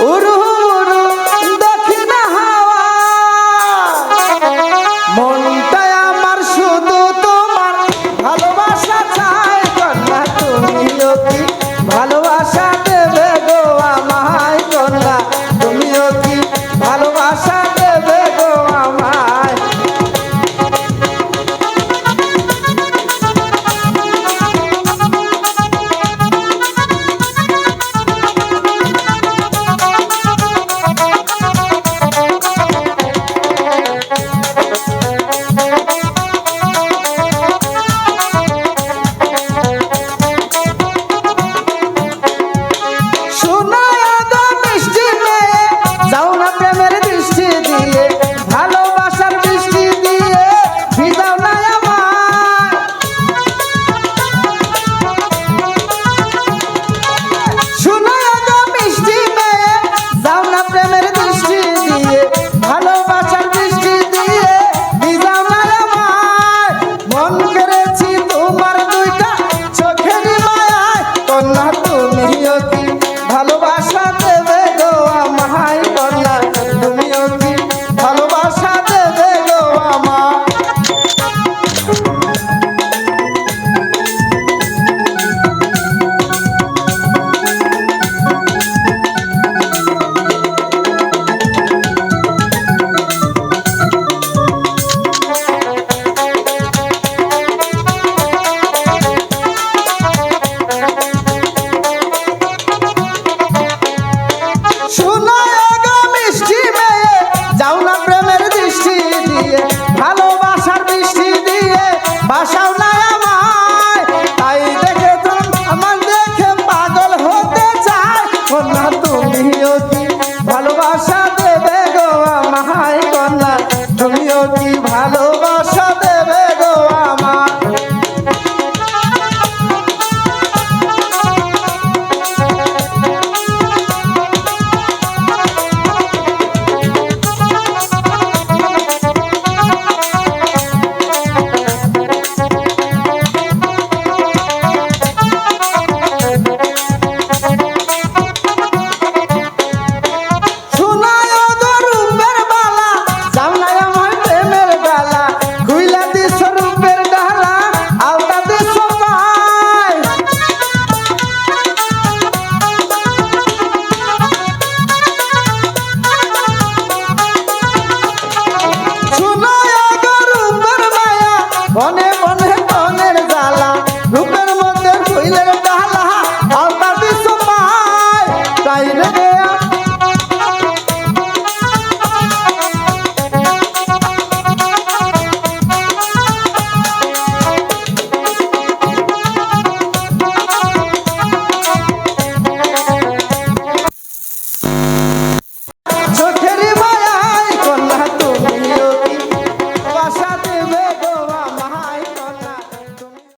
Oro. yo বনে বনে টঙের জ্বালা ধূপের মধ্যে ফুলের ডালা আলতা